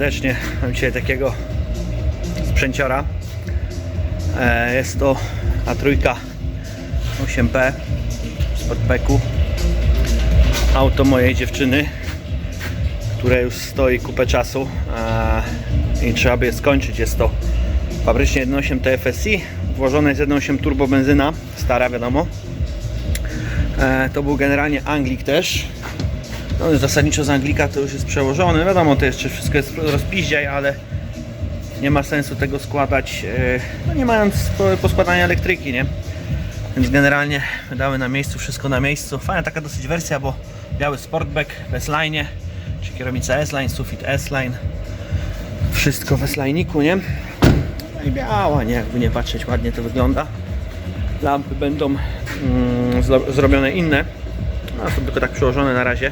serdecznie. Mam dzisiaj takiego sprzęciora. E, Jest to A3 8P Sportbacku. Auto mojej dziewczyny, które już stoi kupę czasu e, i trzeba by je skończyć. Jest to fabrycznie 1.8 TFSI, włożone jest 1.8 turbo benzyna, stara wiadomo. E, To był generalnie Anglik też. No, zasadniczo z Anglika to już jest przełożone. Wiadomo, to jeszcze wszystko jest rozpiździaj, ale nie ma sensu tego składać, e, no nie mając po- poskładania elektryki, nie? Więc generalnie wydały na miejscu, wszystko na miejscu. Fajna taka dosyć wersja, bo biały sportback w S-Line, czy kierownica S-Line, sufit S-Line. Wszystko w S-Line'iku, nie? No i biała, nie? Jakby nie patrzeć, ładnie to wygląda. Lampy będą mm, zrobione inne. No, są tylko tak przyłożone na razie.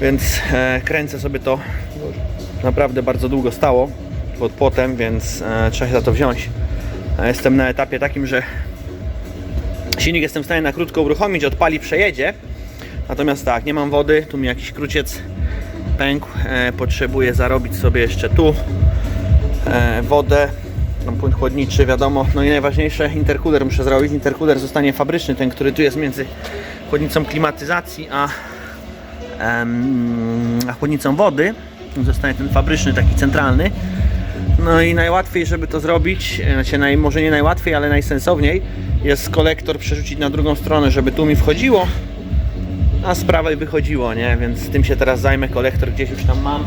Więc e, kręcę sobie to. Naprawdę bardzo długo stało pod płotem, więc e, trzeba się za to wziąć. A jestem na etapie takim, że silnik jestem w stanie na krótko uruchomić, odpali, przejedzie. Natomiast tak, nie mam wody, tu mi jakiś kruciec pękł. E, potrzebuję zarobić sobie jeszcze tu e, wodę. Mam płyn chłodniczy, wiadomo. No i najważniejsze, intercooler muszę zrobić. Intercooler zostanie fabryczny, ten, który tu jest między chłodnicą klimatyzacji a chłodnicą wody. Zostanie ten fabryczny, taki centralny. No i najłatwiej, żeby to zrobić, e, znaczy naj, może nie najłatwiej, ale najsensowniej jest kolektor przerzucić na drugą stronę, żeby tu mi wchodziło, a z prawej wychodziło, nie? Więc tym się teraz zajmę. Kolektor gdzieś już tam mam.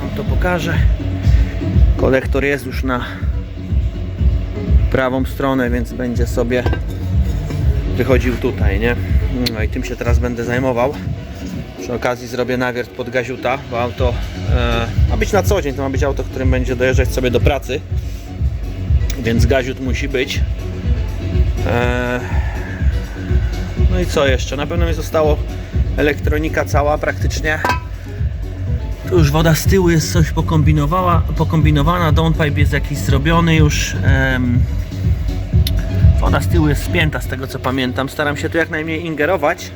Wam to pokażę. Kolektor jest już na prawą stronę, więc będzie sobie wychodził tutaj, nie? No i tym się teraz będę zajmował. Przy okazji zrobię nawiert pod gaziuta, bo auto e, ma być na co dzień, to ma być auto, którym będzie dojeżdżać sobie do pracy. Więc gaziut musi być. E, no i co jeszcze? Na pewno mi zostało elektronika cała praktycznie. Tu już woda z tyłu jest coś pokombinowała, pokombinowana, downpipe jest jakiś zrobiony już. Woda z tyłu jest spięta z tego co pamiętam. Staram się tu jak najmniej ingerować,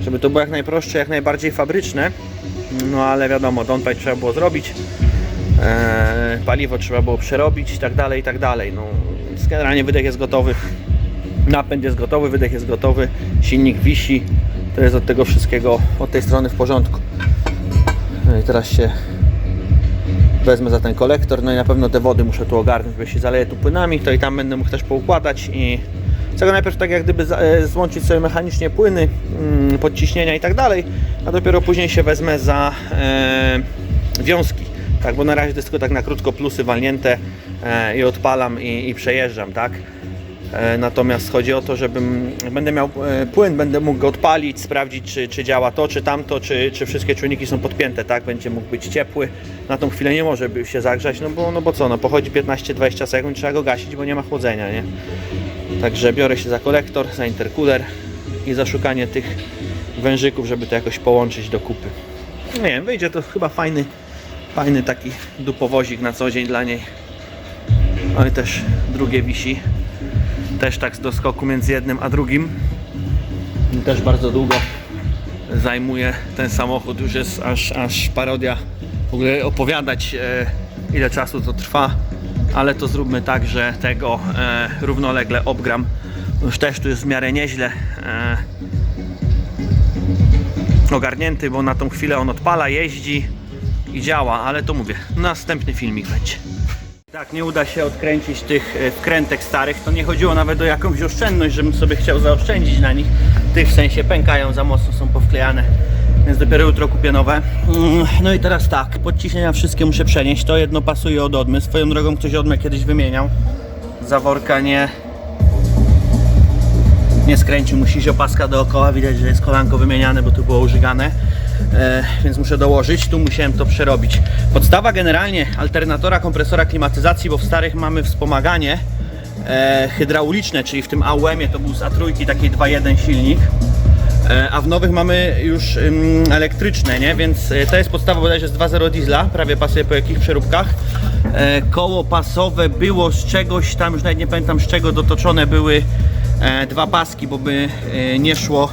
żeby to było jak najprostsze, jak najbardziej fabryczne. No ale wiadomo, downpipe trzeba było zrobić. E, paliwo trzeba było przerobić i tak dalej, i tak dalej. No, generalnie wydech jest gotowy. Napęd jest gotowy, wydech jest gotowy, silnik wisi. To jest od tego wszystkiego, od tej strony w porządku. No i teraz się wezmę za ten kolektor, no i na pewno te wody muszę tu ogarnąć, bo jeśli zaleję tu płynami, to i tam będę mógł też poukładać i chcę go najpierw tak jak gdyby e, złączyć sobie mechanicznie płyny, mm, podciśnienia i tak dalej, a dopiero później się wezmę za e, wiązki. Tak, bo na razie to jest tylko tak na krótko plusy walnięte e, i odpalam i, i przejeżdżam, tak? E, Natomiast chodzi o to, żebym będę miał e, płyn, będę mógł go odpalić, sprawdzić czy, czy działa to, czy tamto, czy, czy wszystkie czujniki są podpięte, tak? Będzie mógł być ciepły. Na tą chwilę nie może się zagrzać, no bo, no bo co, no pochodzi 15-20 sekund, trzeba go gasić, bo nie ma chłodzenia, nie? Także biorę się za kolektor, za intercooler i za szukanie tych wężyków, żeby to jakoś połączyć do kupy. Nie wiem, wyjdzie to chyba fajny, fajny taki dupowozik na co dzień dla niej. No i też drugie wisi też tak z doskoku między jednym a drugim. Też bardzo długo zajmuje ten samochód, już jest aż, aż parodia w ogóle opowiadać e, ile czasu to trwa, ale to zróbmy tak, że tego e, równolegle obgram. Już też tu jest w miarę nieźle e, ogarnięty, bo na tą chwilę on odpala, jeździ i działa, ale to mówię, następny filmik będzie. Tak, nie uda się odkręcić tych e, wkrętek starych. To nie chodziło nawet o jakąś oszczędność, żebym sobie chciał zaoszczędzić na nich. Tych w sensie pękają za mocno, są powklejane. Więc dopiero jutro kupię nowe. Mm, No i teraz tak, podciśnienia wszystkie muszę przenieść. To jedno pasuje od odmy. Swoją drogą ktoś odmę kiedyś wymieniał. Zaworka nie, nie skręcił, musi iść opaska dookoła, widać, że jest kolanko wymieniane, bo tu było użygane, więc muszę dołożyć, tu musiałem to przerobić. Podstawa generalnie alternatora kompresora klimatyzacji, bo w starych mamy wspomaganie e, hydrauliczne, czyli w tym AUM-ie to był z A3 taki 2.1 silnik, e, a w nowych mamy już elektryczne, nie? więc e, to jest podstawa bodajże z 2.0 diesla, prawie pasuje po jakich przeróbkach. E, koło pasowe było z czegoś, tam już nawet nie pamiętam z czego dotoczone były e, dwa paski, bo by e, nie szło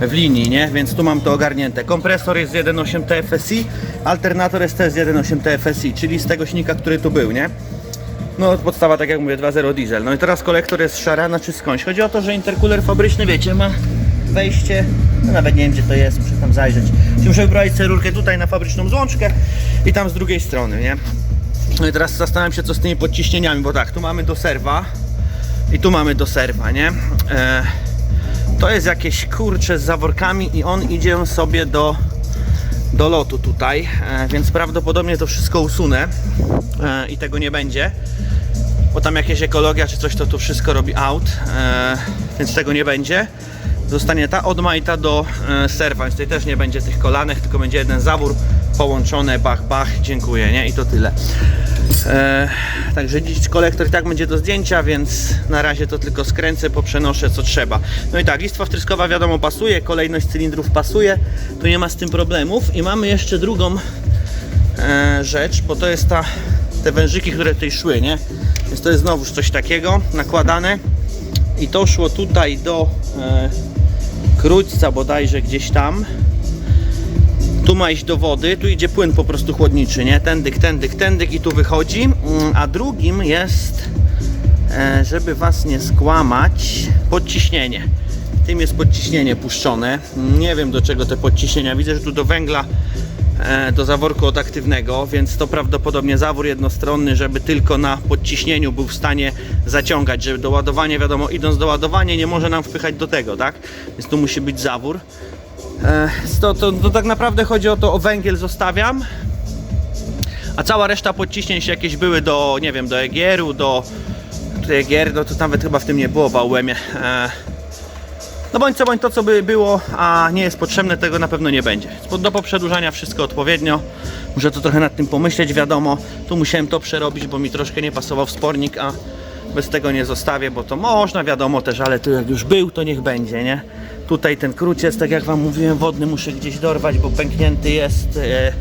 w linii, nie? Więc tu mam to ogarnięte. Kompresor jest z 1.8 TFSI, alternator jest też z 1.8 TFSI, czyli z tego silnika, który tu był, nie? No podstawa, tak jak mówię, 2.0 diesel. No i teraz kolektor jest szarana czy skądś. Chodzi o to, że interkuler fabryczny, wiecie, ma wejście, no nawet nie wiem gdzie to jest, muszę tam zajrzeć. Czyli muszę wybrać sobie tutaj na fabryczną złączkę i tam z drugiej strony, nie? No i teraz zastanawiam się co z tymi podciśnieniami, bo tak, tu mamy do serwa i tu mamy do serwa, nie? E, to jest jakieś kurcze z zaworkami i on idzie sobie do, do lotu tutaj, e, więc prawdopodobnie to wszystko usunę e, i tego nie będzie bo tam jakieś ekologia czy coś to tu wszystko robi out, e, więc tego nie będzie. Zostanie ta odma i ta do serwa, więc tutaj też nie będzie tych kolanek, tylko będzie jeden zawór połączone, bach, bach, dziękuję, nie? I to tyle. E, także dziś kolektor i tak będzie do zdjęcia, więc na razie to tylko skręcę, poprzenoszę co trzeba. No i tak, listwa wtryskowa wiadomo pasuje, kolejność cylindrów pasuje, tu nie ma z tym problemów i mamy jeszcze drugą e, rzecz, bo to jest ta, te wężyki, które tutaj szły, nie? Więc to jest znowuż coś takiego nakładane i to szło tutaj do e, króćca bodajże gdzieś tam. Tu ma iść do wody, tu idzie płyn po prostu chłodniczy, nie? Tędyk, tędyk, tędyk i tu wychodzi. Mm, A drugim jest, e, żeby Was nie skłamać, podciśnienie. Tym jest podciśnienie puszczone. Nie wiem do czego te podciśnienia. Widzę, że tu do węgla e, do zaworku odaktywnego, więc to prawdopodobnie zawór jednostronny, żeby tylko na podciśnieniu był w stanie zaciągać, żeby do ładowania, wiadomo, idąc do ładowania nie może nam wpychać do tego, tak? Więc tu musi być zawór. E, To, to, to tak naprawdę chodzi o to, o węgiel zostawiam, a cała reszta podciśnień się jakieś były do, nie wiem, do EGR-u, do tutaj EGR, no to nawet chyba w tym nie było w AUM-ie. E, no bądź co bądź to co by było, a nie jest potrzebne, tego na pewno nie będzie. Do poprzedłużania wszystko odpowiednio. Muszę to trochę nad tym pomyśleć, wiadomo. Tu musiałem to przerobić, bo mi troszkę nie pasował spornik, a bez tego nie zostawię, bo to można, wiadomo też, ale tu jak już był, to niech będzie, nie? Tutaj ten króciec, tak jak Wam mówiłem, wodny muszę gdzieś dorwać, bo pęknięty jest. E,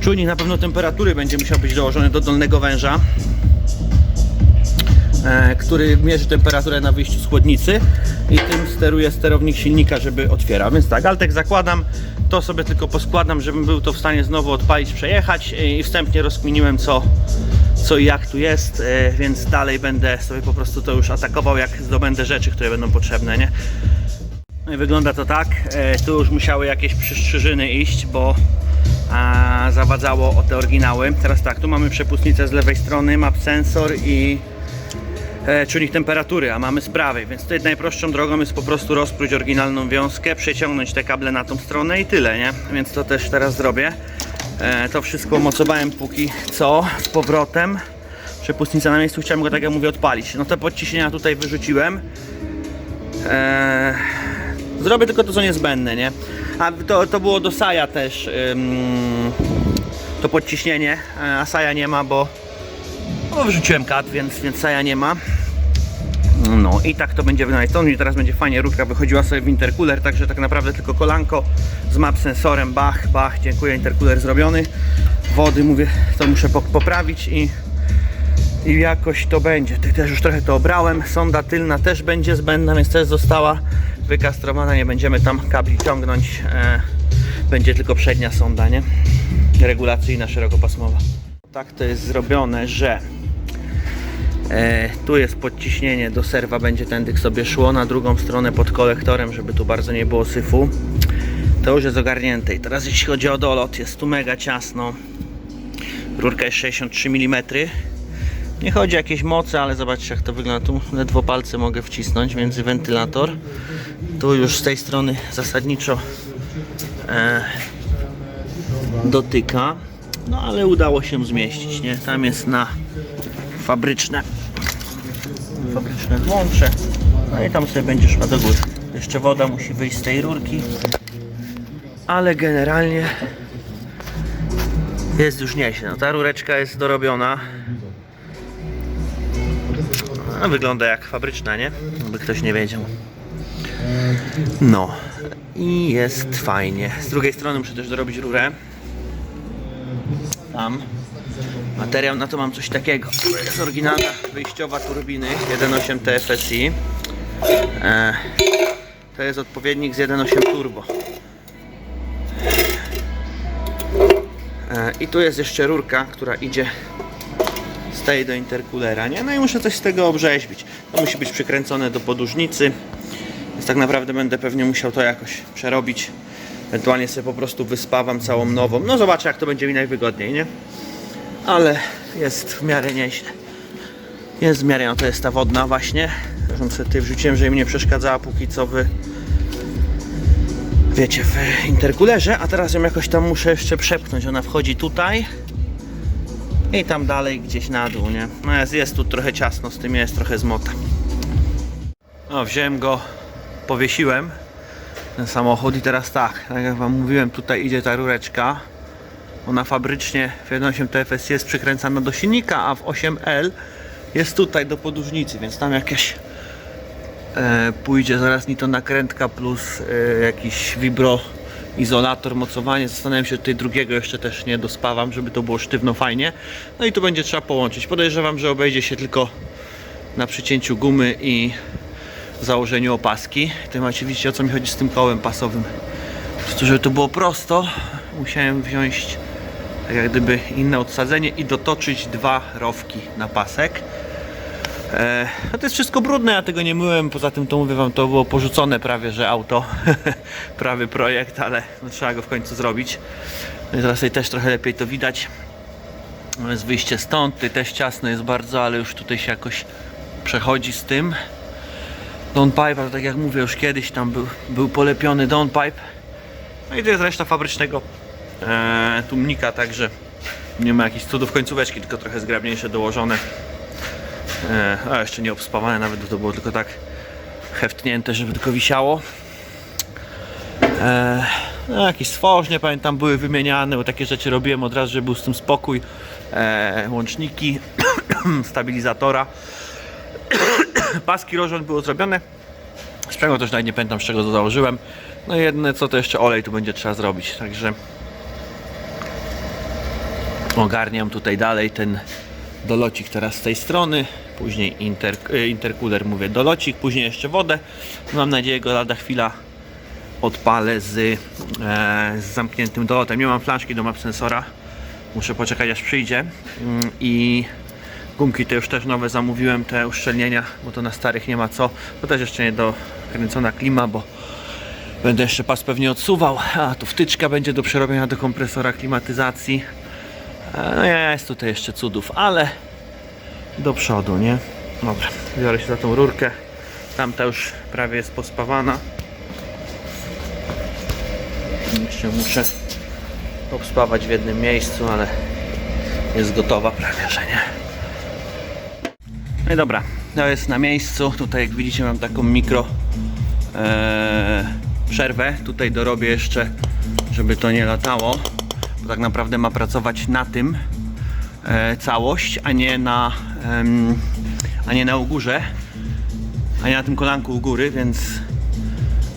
czujnik na pewno temperatury będzie musiał być dołożony do dolnego węża e, który mierzy temperaturę na wyjściu z chłodnicy i tym steruje sterownik silnika, żeby otwierał. Więc tak, Altek zakładam, to sobie tylko poskładam, żebym był to w stanie znowu odpalić, przejechać i wstępnie rozkminiłem co, co i jak tu jest, e, więc dalej będę sobie po prostu to już atakował, jak zdobędę rzeczy, które będą potrzebne, nie? No wygląda to tak, e, tu już musiały jakieś przystrzyżyny iść, bo zawadzało o te oryginały. Teraz tak, tu mamy przepustnicę z lewej strony, map sensor i e, czujnik temperatury, a mamy z prawej, więc tutaj najprostszą drogą jest po prostu rozpróć oryginalną wiązkę, przeciągnąć te kable na tą stronę i tyle, nie? Więc to też teraz zrobię. E, to wszystko mocowałem póki co z powrotem. Przepustnica na miejscu, chciałem go tak jak mówię odpalić. No te podciśnienia tutaj wyrzuciłem. E, zrobię tylko to co niezbędne, nie? A to, to było do Saja też ym, to podciśnienie, e, a Saja nie ma, bo no, wyrzuciłem kat, więc, więc Saja nie ma. No i tak to będzie mi teraz będzie fajnie, rurka wychodziła sobie w intercooler, także tak naprawdę tylko kolanko z map sensorem, bach, bach, dziękuję, intercooler zrobiony. Wody mówię, to muszę po- poprawić i, i jakoś to będzie. Tutaj też już trochę to obrałem. Sonda tylna też będzie zbędna, więc też została wykastrowana. Nie będziemy tam kabli ciągnąć. E, będzie tylko przednia sonda, nie? Regulacyjna, szerokopasmowa. Tak to jest zrobione, że E, tu jest podciśnienie do serwa, będzie tędy sobie szło na drugą stronę pod kolektorem, żeby tu bardzo nie było syfu. To już jest ogarnięte. I teraz jeśli chodzi o dolot, jest tu mega ciasno. Rurka jest 63 mm. Nie chodzi o jakieś moce, ale zobaczcie jak to wygląda. Tu ledwo palce mogę wcisnąć między wentylator. Tu już z tej strony zasadniczo e, dotyka. No ale udało się zmieścić, nie? Tam jest na fabryczne fabryczne włącze no i tam sobie będzie szła do góry jeszcze woda musi wyjść z tej rurki ale generalnie jest już nieźle no, ta rureczka jest dorobiona no, wygląda jak fabryczna, nie? By ktoś nie wiedział no i jest fajnie z drugiej strony muszę też dorobić rurę tam Materiał na to mam coś takiego. To jest oryginalna wyjściowa turbiny 1.8 TFSI. E, to jest odpowiednik z 1.8 turbo. E, I tu jest jeszcze rurka, która idzie tej do interkulera, nie? No i muszę coś z tego obrzeźbić. To musi być przykręcone do podłużnicy. Więc tak naprawdę będę pewnie musiał to jakoś przerobić. Ewentualnie sobie po prostu wyspawam całą nową. No zobaczę jak to będzie mi najwygodniej, nie? Ale jest w miarę nieźle. Jest w miarę, no to jest ta wodna właśnie. Zresztą sobie tutaj wrzuciłem, żeby mi nie przeszkadzała póki co w wiecie, w interkulerze, a teraz ją jakoś tam muszę jeszcze przepchnąć. Ona wchodzi tutaj i tam dalej gdzieś na dół, nie? No jest, jest tu trochę ciasno, z tym jest trochę zmota. No, wziąłem go, powiesiłem ten samochód i teraz tak, tak jak wam mówiłem, tutaj idzie ta rureczka. Ona fabrycznie w 1.8 TFS jest przykręcana do silnika, a w 8L jest tutaj do podłużnicy, więc tam jakieś e, pójdzie zaraz ni to nakrętka plus e, jakiś vibro izolator, mocowanie. Zastanawiam się, czy tej drugiego jeszcze też nie dospawam, żeby to było sztywno fajnie. No i tu będzie trzeba połączyć. Podejrzewam, że obejdzie się tylko na przycięciu gumy i założeniu opaski. Tym oczywiście o co mi chodzi z tym kołem pasowym. Prostu, żeby to było prosto, musiałem wziąć tak jak gdyby inne odsadzenie i dotoczyć dwa rowki na pasek. E, no to jest wszystko brudne, ja tego nie myłem, poza tym to mówię wam, to było porzucone prawie, że auto, prawy projekt, ale no, trzeba go w końcu zrobić. No i teraz tutaj też trochę lepiej to widać. No jest wyjście stąd, tutaj też ciasno jest bardzo, ale już tutaj się jakoś przechodzi z tym. Downpipe, ale tak jak mówię, już kiedyś tam był, był polepiony downpipe. No i to jest reszta fabrycznego e, tłumnika, także nie ma jakichś cudów końcóweczki, tylko trochę zgrabniejsze dołożone. E, a jeszcze nie obspawane nawet, bo to było tylko tak heftnięte, żeby tylko wisiało. E, no, jakieś stworznie, pamiętam, były wymieniane, bo takie rzeczy robiłem od razu, żeby był z tym spokój. E, łączniki, stabilizatora. Paski rożon było zrobione. Sprzęgło też nawet nie pamiętam z czego to założyłem. No i jedne co to jeszcze olej tu będzie trzeba zrobić, także ogarniam tutaj dalej ten dolocik teraz z tej strony, później inter, e, intercooler mówię dolocik, później jeszcze wodę. Mam nadzieję go lada chwila odpalę z, e, z zamkniętym dolotem. Nie mam flaszki do map sensora. Muszę poczekać aż przyjdzie. Mm, I gumki to już też nowe zamówiłem, te uszczelnienia, bo to na starych nie ma co. To też jeszcze nie dokręcona klima, bo będę jeszcze pas pewnie odsuwał. A tu wtyczka będzie do przerobienia do kompresora klimatyzacji. E, No jest tutaj jeszcze cudów, ale do przodu, nie? Dobra, biorę się za tą rurkę. Tamta już prawie jest pospawana. Jeszcze muszę obspawać w jednym miejscu, ale jest gotowa prawie, że nie. No i dobra, to jest na miejscu. Tutaj jak widzicie mam taką mikro e, przerwę. Tutaj dorobię jeszcze, żeby to nie latało. Bo tak naprawdę ma pracować na tym całość, a nie na a nie na u górze, a nie na tym kolanku u góry, więc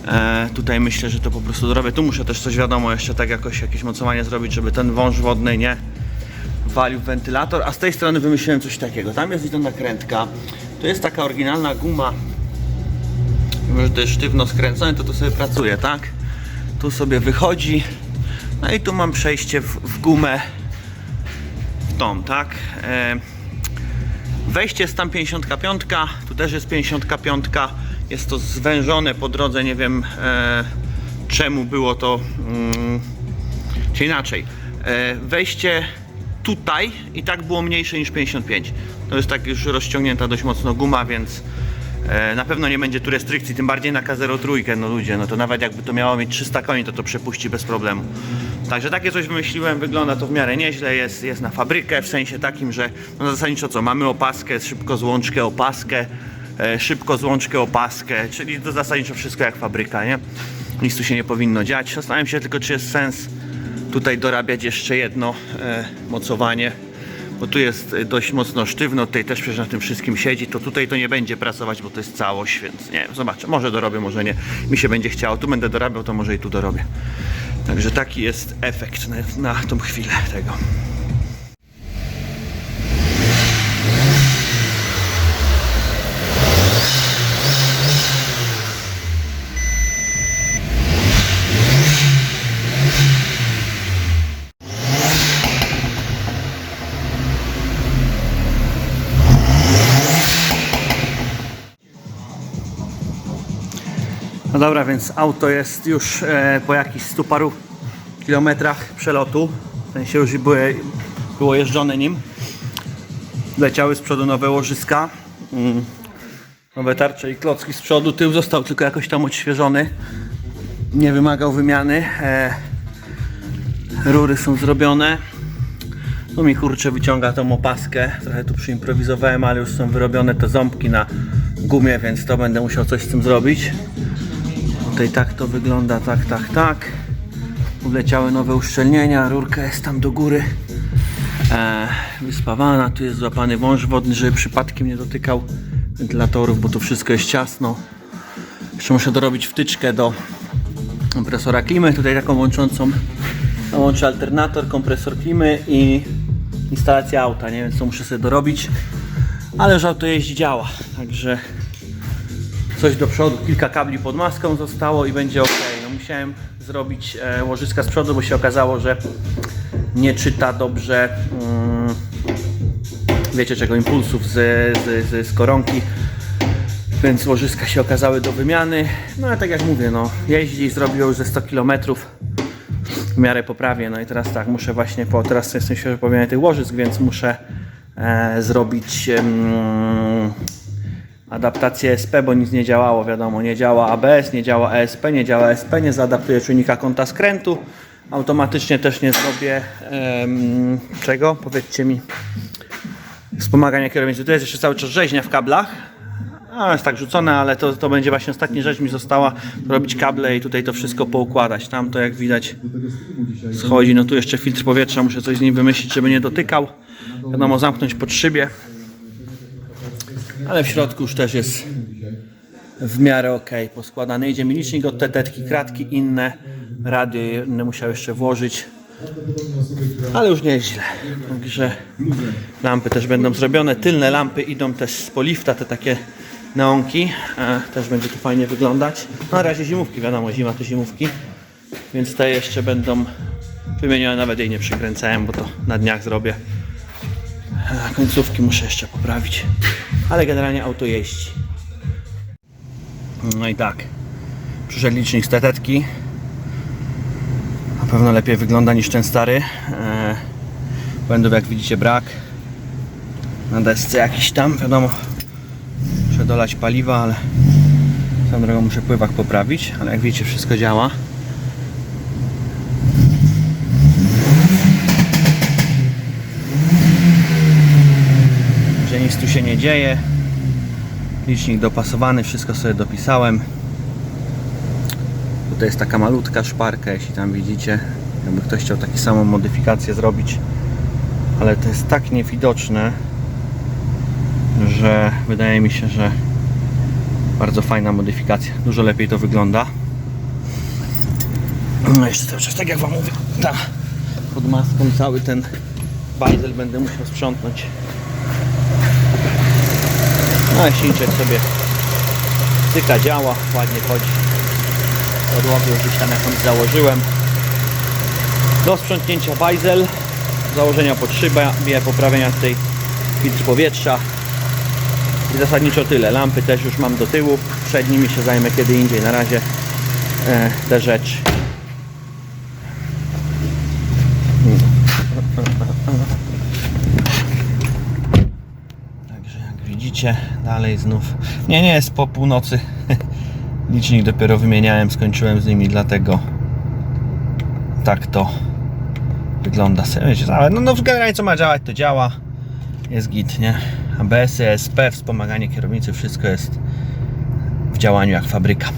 E, tutaj myślę, że to po prostu dorobię. Tu muszę też coś wiadomo jeszcze tak jakoś jakieś mocowanie zrobić, żeby ten wąż wodny nie walił wentylator. A z tej strony wymyśliłem coś takiego. Tam jest to nakrętka. To jest taka oryginalna guma. Mimo, że to jest sztywno skręcone, to to sobie pracuje, tak? Tu sobie wychodzi. No i tu mam przejście w, w gumę w tą, tak? E, Wejście jest tam 55, tu też jest 55. Jest to zwężone po drodze, nie wiem e, czemu było to, mm, czy inaczej. E, wejście tutaj i tak było mniejsze niż 55. To jest tak już rozciągnięta dość mocno guma, więc na pewno nie będzie tu restrykcji, tym bardziej na K03, no ludzie, no to nawet jakby to miało mieć 300 koni, to to przepuści bez problemu. Także takie coś wymyśliłem, wygląda to w miarę nieźle, jest, jest na fabrykę, w sensie takim, że no zasadniczo co, mamy opaskę, szybko złączkę, opaskę, e, szybko złączkę, opaskę, czyli to zasadniczo wszystko jak fabryka, nie? Nic tu się nie powinno dziać. Zastanawiam się tylko, czy jest sens tutaj dorabiać jeszcze jedno e, mocowanie, bo tu jest e, dość mocno sztywno, tutaj też przecież na tym wszystkim siedzi, to tutaj to nie będzie pracować, bo to jest całość, więc nie wiem, zobaczę, może dorobię, może nie, mi się będzie chciało, tu będę dorabiał, to może i tu dorobię. Także taki jest efekt na, na tą chwilę tego. No dobra, więc auto jest już e, po jakichś stu paru kilometrach przelotu. W sensie już było, było jeżdżone nim. Leciały z przodu nowe łożyska. Mm. Nowe tarcze i klocki z przodu. Tył został tylko jakoś tam odświeżony. Nie wymagał wymiany. E, rury są zrobione. No mi kurczę wyciąga tą opaskę. Trochę tu przyimprowizowałem, ale już są wyrobione te ząbki na gumie, więc to będę musiał coś z tym zrobić. Tutaj tak to wygląda, tak, tak, tak. Wleciały nowe uszczelnienia, rurka jest tam do góry e, wyspawana. Tu jest złapany wąż wodny, żeby przypadkiem nie dotykał wentylatorów, bo tu wszystko jest ciasno. Jeszcze muszę dorobić wtyczkę do kompresora klimy. Tutaj taką łączącą łączy alternator, kompresor klimy i instalacja auta, nie wiem co muszę sobie dorobić. Ale już auto jeździ, działa, także coś do przodu, kilka kabli pod maską zostało i będzie ok. No musiałem zrobić e, łożyska z przodu, bo się okazało, że nie czyta dobrze mm, wiecie czego, impulsów z, z, z, z koronki. Więc łożyska się okazały do wymiany. No ale tak jak mówię, no jeździ, zrobił już ze 100 km w miarę poprawię, no i teraz tak, muszę właśnie, po, teraz jestem świeżo po wymianie tych łożysk, więc muszę e, zrobić em, adaptację SP, bo nic nie działało, wiadomo, nie działa ABS, nie działa ESP, nie działa SP, nie zaadaptuję czujnika kąta skrętu, automatycznie też nie zrobię em, czego, powiedzcie mi, wspomagania kierownicy, tu jest jeszcze cały czas rzeźnia w kablach, a, jest tak rzucone, ale to, to będzie właśnie ostatnia rzecz mi została, robić kable i tutaj to wszystko poukładać. Tam to jak widać schodzi, no tu jeszcze filtr powietrza, muszę coś z nim wymyślić, żeby nie dotykał. Wiadomo, zamknąć pod szybie. Ale w środku już też jest w miarę ok, poskładany. Idzie mi licznik od tetetki, kratki inne, radio inne musiał jeszcze włożyć. Ale już nie jest źle. Także lampy też będą zrobione. Tylne lampy idą też z polifta, te takie neonki. E, też będzie to fajnie wyglądać. Na razie zimówki, wiadomo, zima to zimówki. Więc te jeszcze będą wymienione. Nawet jej nie przykręcałem, bo to na dniach zrobię. E, końcówki muszę jeszcze poprawić. Ale generalnie auto jeździ. No i tak. Przyszedł licznik z tetetki. Na pewno lepiej wygląda niż ten stary. E, błędów jak widzicie brak. Na desce jakiś tam, wiadomo. Muszę dolać paliwa, ale swoją drogą muszę pływak poprawić, ale jak widzicie wszystko działa. Tu się nie dzieje. Licznik dopasowany, wszystko sobie dopisałem. Tutaj jest taka malutka szparka, jeśli tam widzicie. Jakby ktoś chciał taką samą modyfikację zrobić. Ale to jest tak niewidoczne, że wydaje mi się, że bardzo fajna modyfikacja. Dużo lepiej to wygląda. No jeszcze cały czas, tak jak Wam mówię, ta pod maską cały ten bajzel będę musiał sprzątnąć. No ale silniczek sobie styka, działa, ładnie chodzi. Podłogę gdzieś tam jakąś założyłem. Do sprzątnięcia bajzel, założenia pod szybę, poprawienia tutaj filtr powietrza. I zasadniczo tyle. Lampy też już mam do tyłu. Przed nimi się zajmę kiedy indziej. Na razie e, te rzeczy. Także jak widzicie, dalej znów. Nie, nie jest po północy. Licznik dopiero wymieniałem, skończyłem z nimi, dlatego tak to wygląda. Wiecie, no, no generalnie co ma działać, to działa. Jest git, nie? ABS, ESP, wspomaganie kierownicy, wszystko jest w działaniu jak fabryka.